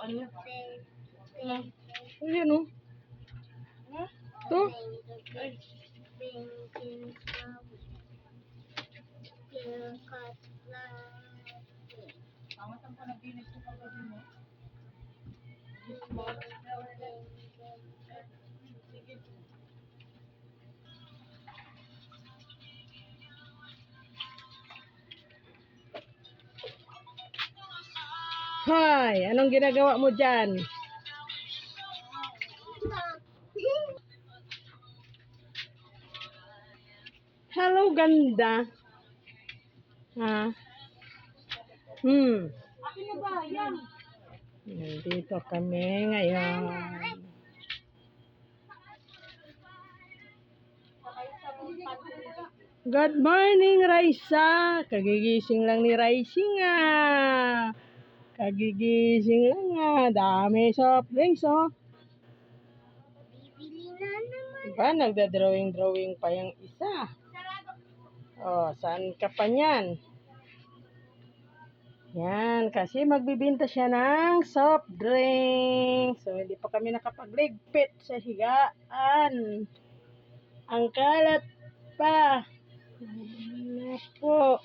Ano ano? Ano? Ayun oh. Ha? Hi, anong ginagawa mo dyan? Hello, ganda. Ha? Hmm. Akin ba? Yan. Nandito kami ngayon. Good morning, Raisa. Kagigising lang ni Raising ah. Kagigising lang ah. Dami soft drinks oh. Bibili na naman. Diba, nagda-drawing-drawing pa yung isa. Oh, saan ka pa niyan? Yan, kasi magbibinta siya ng soft drink. So, hindi pa kami nakapagligpit sa higaan. Ang kalat pa. Ano po?